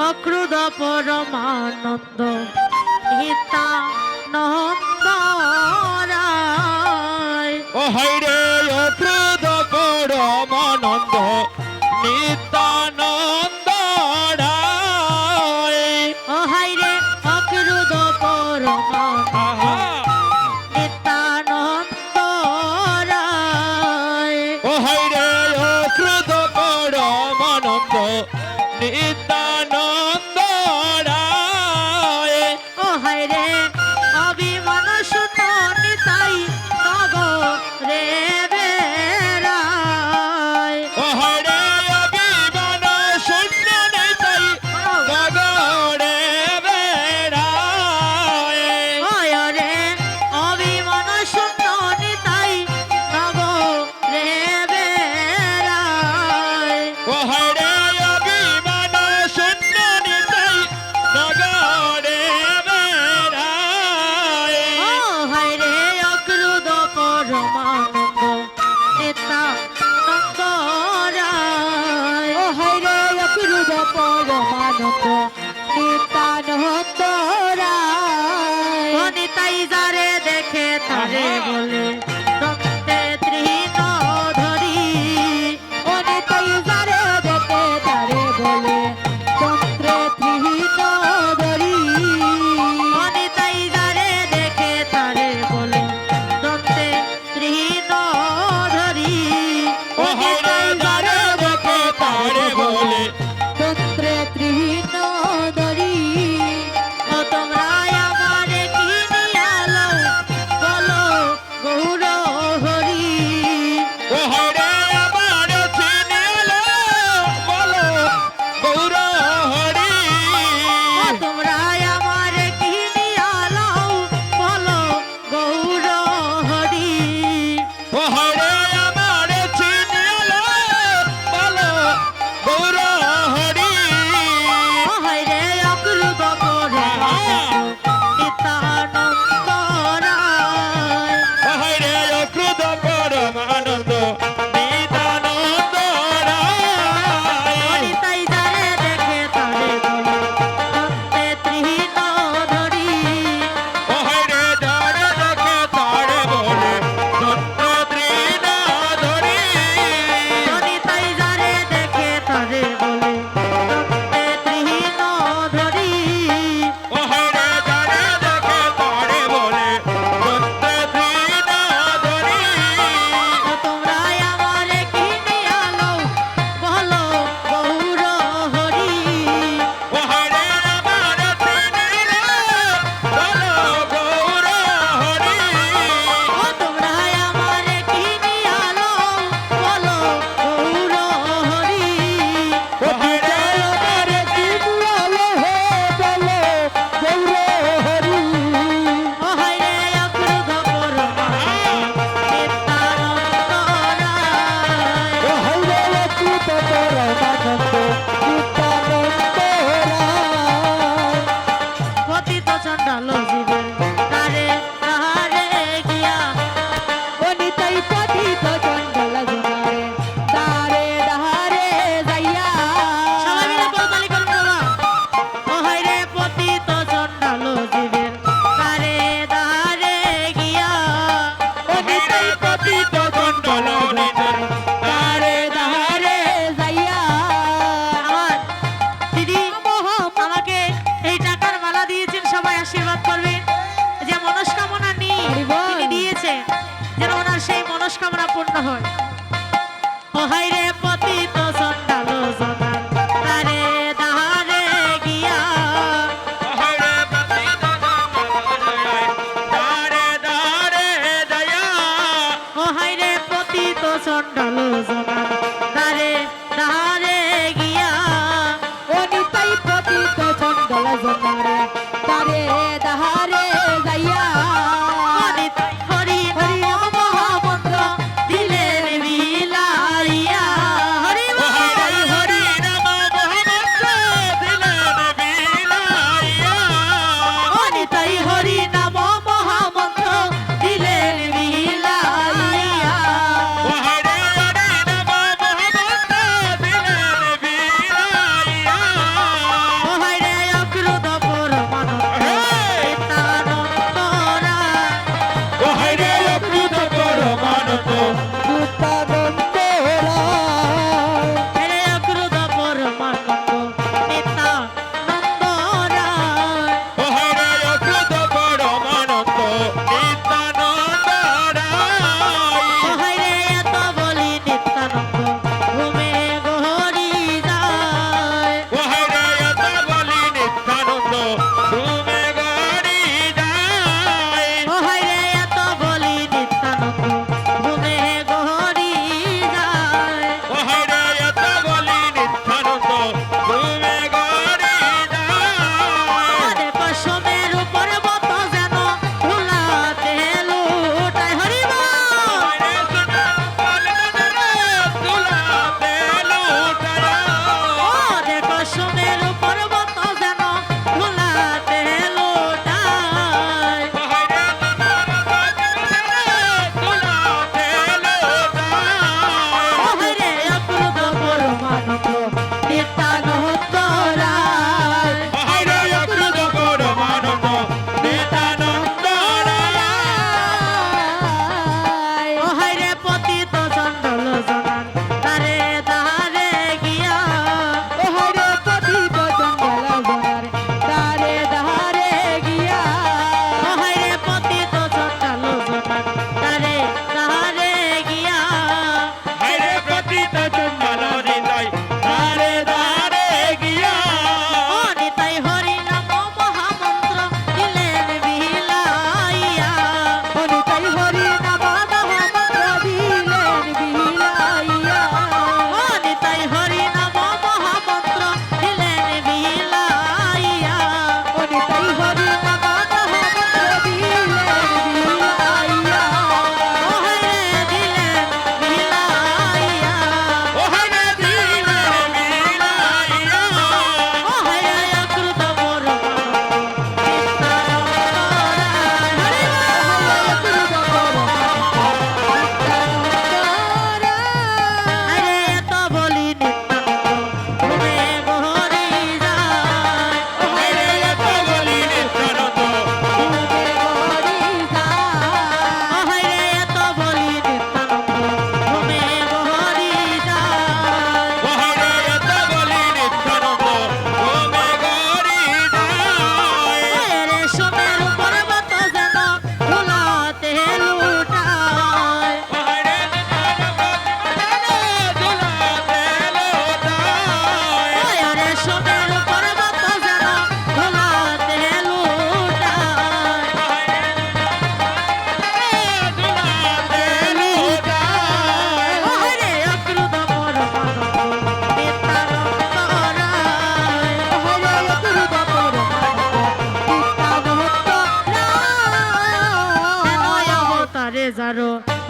অক্রুদ পরমানন্দ হিতা নন্দ ও হাইরে অক্রুদ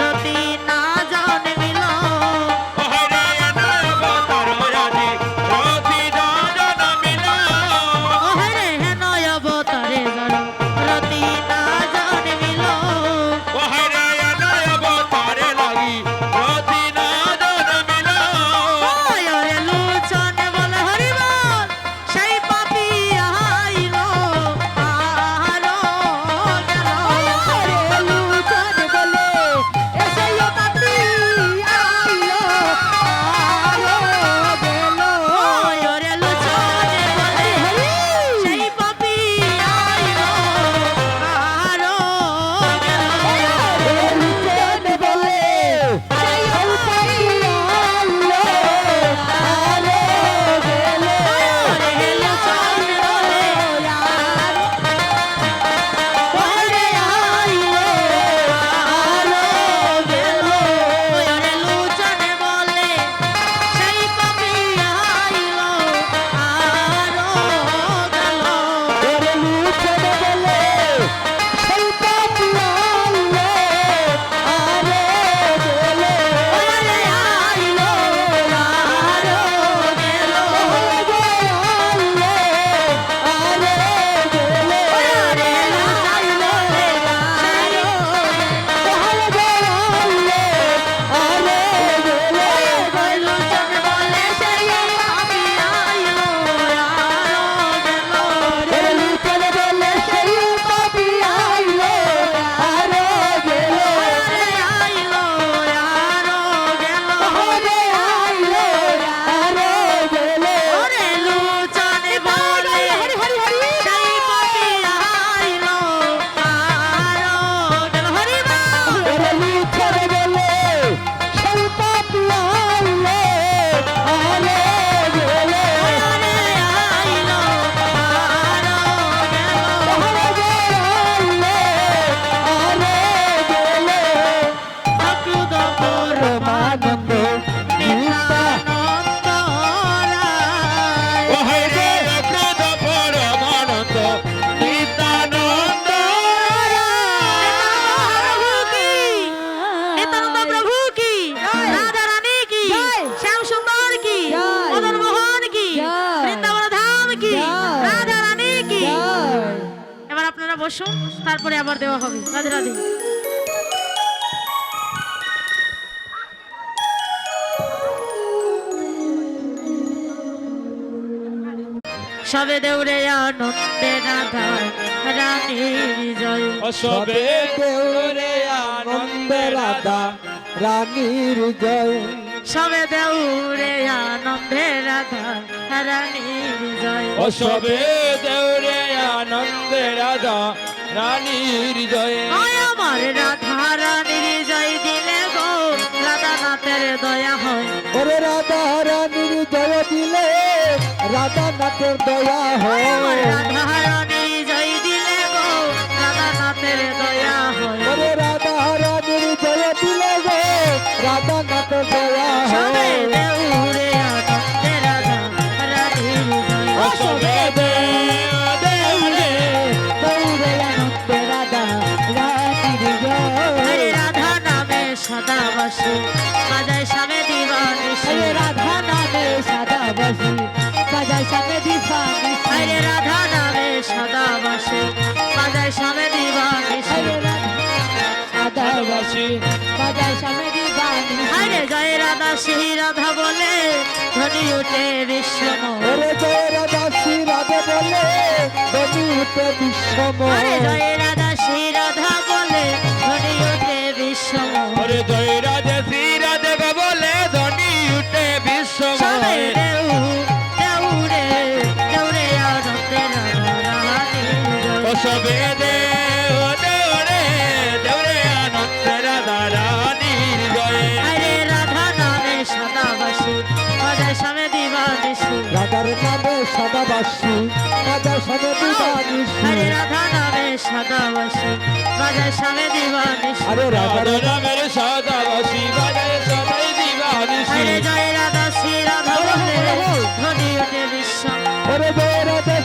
রতি না জন মিলো রাধে রাধে। সবে দৌড়ে আনন্দে রাধা রানীর জয়। সবে দেউরে আনন্দে রাধা রানীর জয়। সবে দৌড়ে আনন্দে রাধা রানীর জয়। সবে দেউরে আনন্দে রাধা রানীর জয় আয় আমার রাধা রানীর জয় দিলে গো রাধা নাথের দয়া হয়। ওরে রাধা রানীর জয় দিলে রাধা নাথের দয়া হয় রাধা রানীর জয় দিলে গো রাধা নাথের দয়া হয়। ওরে রাধা রানীর জয় দিলে গো রাধা বাজায় সামে দিবানিসি হরে রাধা সাদা বাসি সাজায় সামনে দিবানি হরে জয় রাধা শ্রী রাধা বলে ধ্বনি উঠে বিশ্বম ওরে জয় রাধা শ্রী রাধে বলে বলি উঠে বিশ্বম হরে রাধার নামে সদাবাসী রাধার সামনে দিবানিসী আরে রাধা নামে সদাবাসী রাজা সামে দিবানিসি আরে সদাবাসী বাজায় সবাই দিবানিসী আরে জয় রাধা শ্রী রাধা বলে ধ্বনি ওঠে বিশ্ব। ওরে জয় রাধা রাধে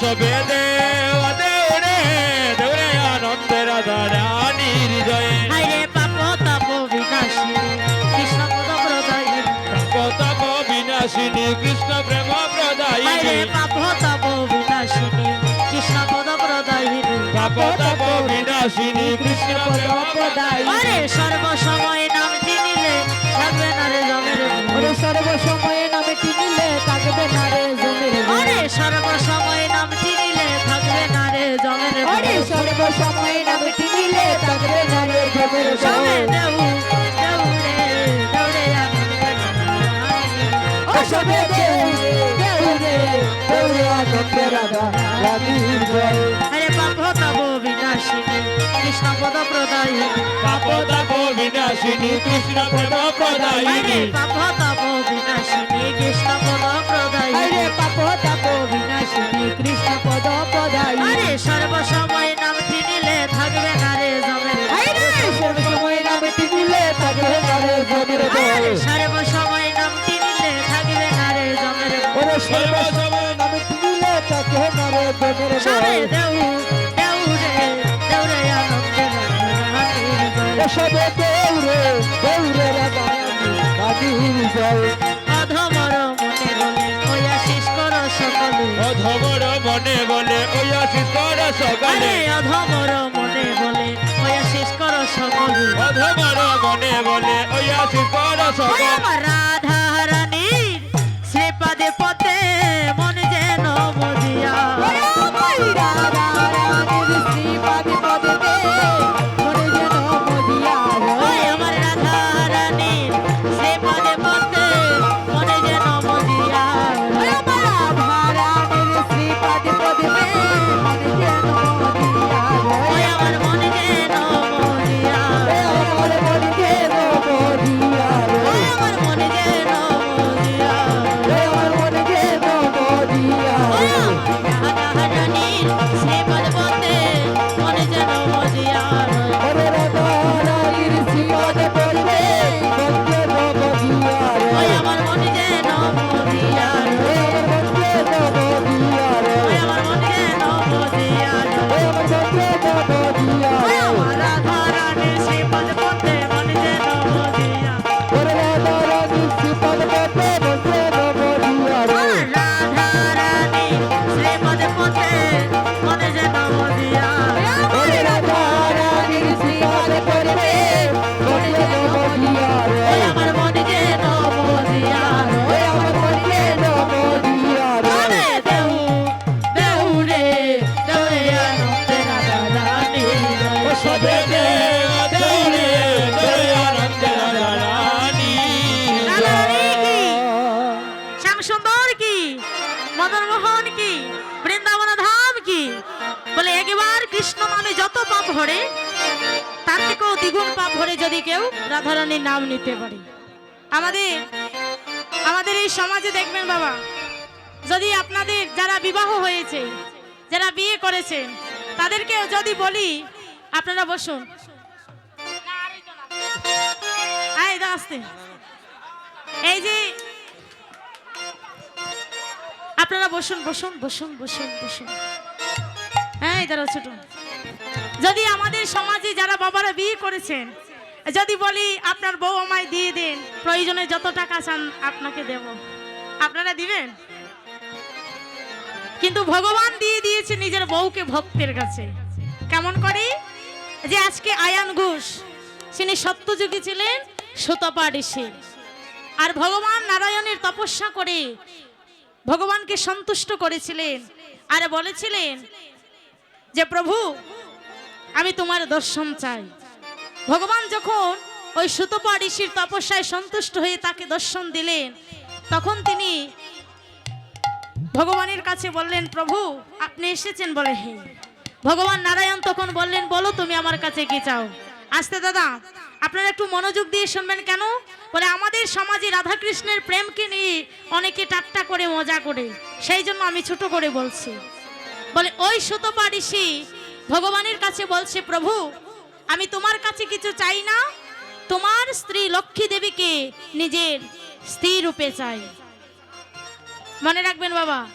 সবে দেও দেওরে দেওরে আনন্দ রাধা জয় হাইরে পাপ তাপ বিনাশী কৃষ্ণ পদ প্রদায়ী। প্রতাপ বিনাশিনী কৃষ্ণ প্রেম প্রদায়িনী হাইরে পাপ তাপ বিনাশিনী কৃষ্ণ পদ প্রদায়ী। পাপ তাপ বিনাশিনী কৃষ্ণ প্রেম আরে সর্বসময় নাম চিনিলে থাকবে না রে জমের ওরে আনন্দ রাধা রানীর জয় আরে পাপ বিনাশিনী কৃষ্ণ পদ প্রদায়ী পাপ বিনাশিনী কৃষ্ণ আরে প্রদায়িনী। পাপ বিনাশিনী কৃষ্ণ পদ প্রদায়ী আরে পাপ তাপ বিনাশিনী কৃষ্ণ পদ পদাই আরে সর্বসময় নাম চিনিলে থাকবে না রে জমের আরে সর্বসময়ে নামে টিনিলে থাকবে না রে জমির সর্বসময় দেবের সবে জয় দেউ দেউ রে দেউ রে আনন্দে রানীর জয়। অধমর মনে বলে ওই আশিস কর সকলে। অধমর মনে বলে ওই আশিস কর সকালে। অধমর মনে বলে ওই আশিস কর সকলে। অধমর মনে বলে ওই আশিস কর সকালে। রাধা মদন মোহন কি? বৃন্দাবন ধাম কি? বলে, একবার কৃষ্ণ নামে যত পাপ ভরে তার থেকেও দ্বিগুণ পাপ ভরে যদি কেউ রাধারানীর নাম নিতে পারে। আমাদের আমাদের এই সমাজে দেখবেন বাবা, যদি আপনাদের যারা বিবাহ হয়েছে, যারা বিয়ে করেছেন তাদেরকে যদি বলি, আপনারা বসুন। এই যে আপনারা বসুন বসুন বসুন বসুন বসুন। হ্যাঁ এদারা ছোট। যদি আমাদের সমাজে যারা বাবারা বিয়ে করেছেন, যদি বলি আপনার বউ আমায় দিয়ে দেন, প্রয়োজনে যত টাকা চান আপনাকে দেব। আপনারা দিবেন? কিন্তু ভগবান দিয়ে দিয়েছে নিজের বউকে ভক্তের কাছে। কেমন করে? যে আজকে আয়ান ঘোষ তিনি সত্যযুগী ছিলেন সুতপা ঋষি আর ভগবান নারায়ণের তপস্যা করে ভগবানকে সন্তুষ্ট করেছিলেন আর বলেছিলেন যে, প্রভু, আমি তোমার দর্শন চাই। ভগবান যখন ওই সুতপা ঋষির তপস্যায় সন্তুষ্ট হয়ে তাকে দর্শন দিলেন, তখন তিনি ভগবানের কাছে বললেন, প্রভু, আপনি এসেছেন বলে হে। ভগবান নারায়ণ তখন বললেন, বলো তুমি আমার কাছে কি চাও? আসতে দাদা আপনারা একটু মনোযোগ দিয়ে শুনবেন কেন? বলে আমাদের সমাজে রাধাকৃষ্ণের প্রেমকে নিয়ে অনেকে টাট্টা করে, মজা করে। সেই জন্য আমি ছোট করে বলছি। বলে, ওই সুতপা ঋষি ভগবানের কাছে বলছে, প্রভু, আমি তোমার কাছে কিছু চাই না। তোমার স্ত্রী লক্ষ্মী দেবীকে নিজের স্ত্রী রূপে চাই। মনে রাখবেন বাবা,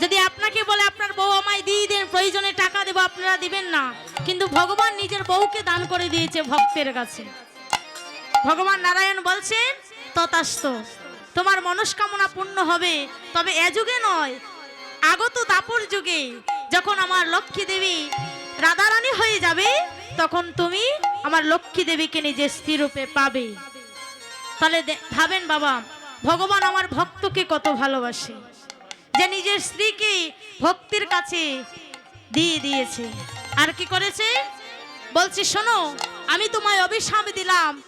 যদি আপনাকে বলে, আপনার বউ আমায় দিয়ে দেন, প্রয়োজনে টাকা দেবো, আপনারা দিবেন না। কিন্তু ভগবান নিজের বউকে দান করে দিয়েছে ভক্তের কাছে। ভগবান নারায়ণ বলছেন, তথাস্ত। তোমার মনস্কামনা পূর্ণ হবে। তবে এ যুগে নয়, আগত দাপর যুগে। যখন আমার লক্ষ্মী দেবী রাধারানী হয়ে যাবে, তখন তুমি আমার লক্ষ্মী দেবীকে নিজের স্থির রূপে পাবে। তাহলে ভাবেন বাবা, ভগবান আমার ভক্তকে কত ভালোবাসে। যে নিজের স্ত্রীকে ভক্তির কাছে দিয়ে দিয়েছে। আর কি করেছে? বলছি, শোনো, আমি তোমায় অভিশাপ দিলাম।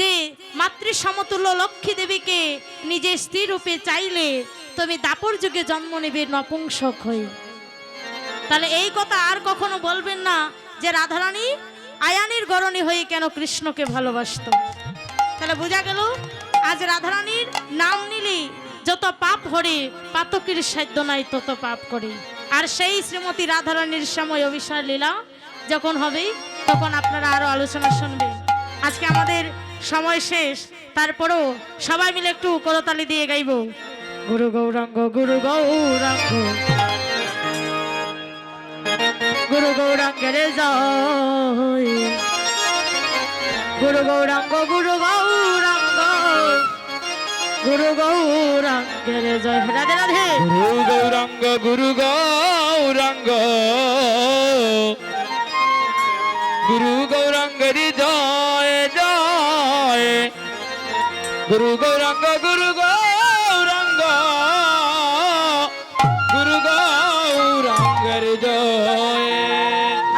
যে মাতৃ সমতুল্য লক্ষ্মী দেবীকে নিজের স্ত্রী রূপে চাইলে তুমি দাপর যুগে জন্ম নেবে নপুংসক হয়ে। তাহলে এই কথা আর কখনো বলবেন না যে রাধারানী আয়ানির গরণী হয়ে কেন কৃষ্ণকে ভালোবাসত। তাহলে বোঝা গেল, আজ রাধারানীর নাম নিলি যত পাপ হরে, পাতকের সাধ্য নাই তত পাপ করে। আর সেই শ্রীমতী রাধারানীর সময় অভিসার লীলা যখন হবে, তখন আপনারা আরও আলোচনা শুনবেন। আজকে আমাদের সময় শেষ, তারপরও সবাই মিলে একটু করতালি দিয়ে গাইব। গুরু গৌরাঙ্গ গুরু গৌরাঙ্গ। গুরু গৌরাঙ্গের গুরু গৌরাঙ্গ গুরু গৌরাঙ্গ। গুরু গৌরাঙ্গের জয়। রাধে রাধে। গুরু গৌরাঙ্গ গুরু গৌরাঙ্গ। গুরু গৌরাঙ্গের জয়। গুরু গৌরাঙ্গ গুরু গৌরাঙ্গ। গুরু গৌরাঙ্গের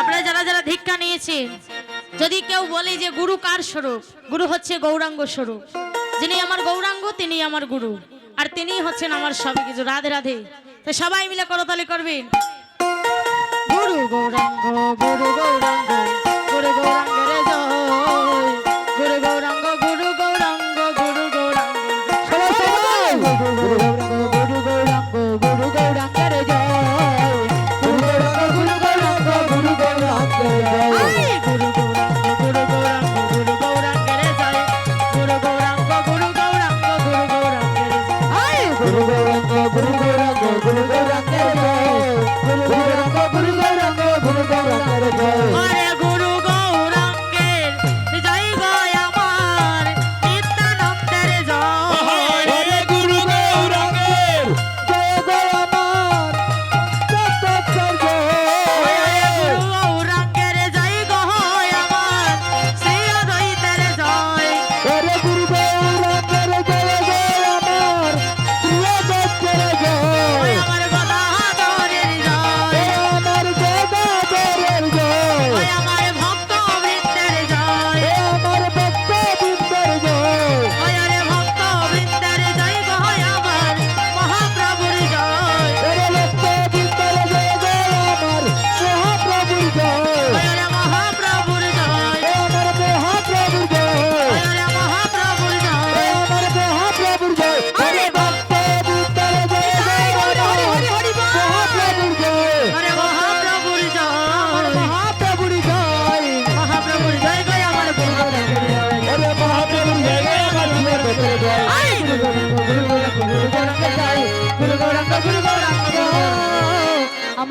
আপনারা যারা যারা ধিক্ষা নিয়েছেন যদি কেউ বলে যে গুরু কার স্বরূপ? গুরু হচ্ছে গৌরাঙ্গ স্বরূপ। যিনি আমার গৌরাঙ্গ, তিনি আমার গুরু। আর তিনি হচ্ছেন আমার সবই কিছু। রাধে রাধে। তো সবাই মিলে করতালি করবেন। গুরু গৌরাঙ্গ গুরু গৌরাঙ্গ, গুরু গৌরাঙ্গের জয়।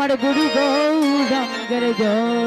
আমার গুরু গৌরাঙ্গের জয়